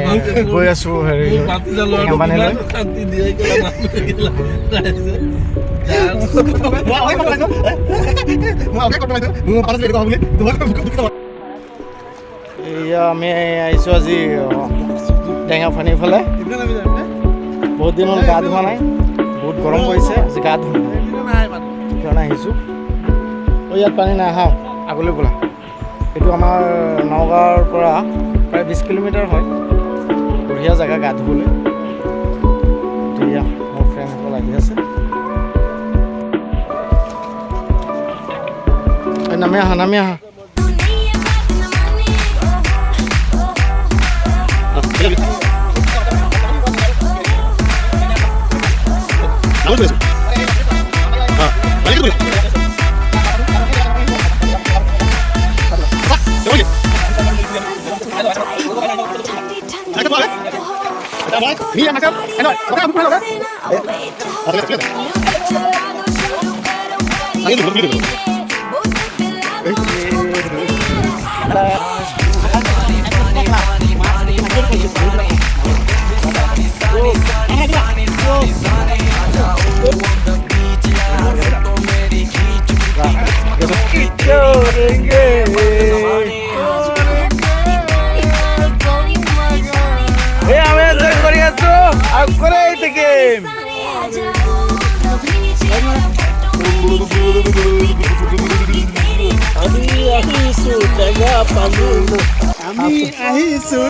আমি গৈ আছো হেৰি? এয়া আমি আহিছোঁ আজি টেঙাপানীৰ ফালে। বহুত দিন হ'ল গা ধোৱা নাই বহুত গৰম পৰিছে আজি গা ধুম। সেইকাৰণে আহিছোঁ। ইয়াত পানী নাই আহা আগলৈ ব'লা এইটো আমাৰ নগাঁৱৰ পৰা প্ৰায় বিছ কিলোমিটাৰ হয়। বঢ়িয়া জেগা গা ধুবলৈ। এতিয়া মোৰ ফ্ৰেণ্ডসকল আহি আছে। নামি আহা নামি আহা Alright, me and myself, and all. Okay, I'm going to go. Keep going, আছো আগৰে থাকিম আমি আহিছোঁ। টেঙা পালো আমি আহিছোঁ